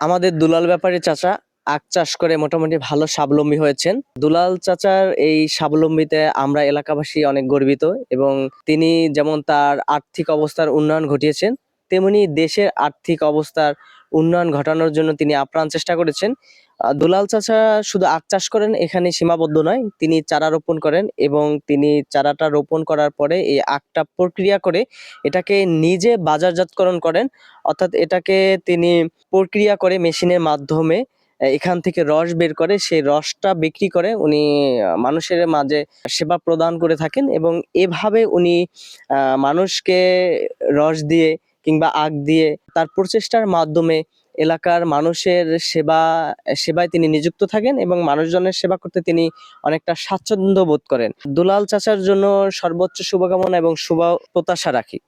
আমাদের দুলাল ব্যাপারে চাচা আখ চাষ করে মোটামুটি ভালো স্বাবলম্বী হয়েছেন। দুলাল চাচার এই স্বাবলম্বীতে আমরা এলাকাবাসী অনেক গর্বিত এবং তিনি যেমন তার আর্থিক অবস্থার উন্নয়ন ঘটিয়েছেন, তেমনি দেশের আর্থিক অবস্থার উন্নয়ন ঘটানোর জন্য তিনি আপ্রাণ চেষ্টা করেছেন। দুলাল চাচা শুধু আখ চাষ করেন এখানে সীমাবদ্ধ নয়। তিনি চারা রোপণ করেন এবং তিনি চারাটা রোপণ করার পরে এই আখটা প্রক্রিয়া করে এটাকে নিজে বাজারজাতকরণ করেন। অর্থাৎ এটাকে তিনি প্রক্রিয়া করে মেশিনের মাধ্যমে এখান থেকে রস বের করে, সেই রসটা বিক্রি করে উনি মানুষের মাঝে সেবা প্রদান করে থাকেন এবং এভাবে উনি মানুষকে রস দিয়ে কিংবা আগ দিয়ে তার প্রচেষ্টার মাধ্যমে এলাকার মানুষের সেবা, সেবায় তিনি নিযুক্ত থাকেন এবং মানুষজনের সেবা করতে তিনি অনেকটা স্বাচ্ছন্দ্য বোধ করেন। দুলাল চাচার জন্য সর্বোচ্চ শুভকামনা এবং শুভ প্রত্যাশা রাখি।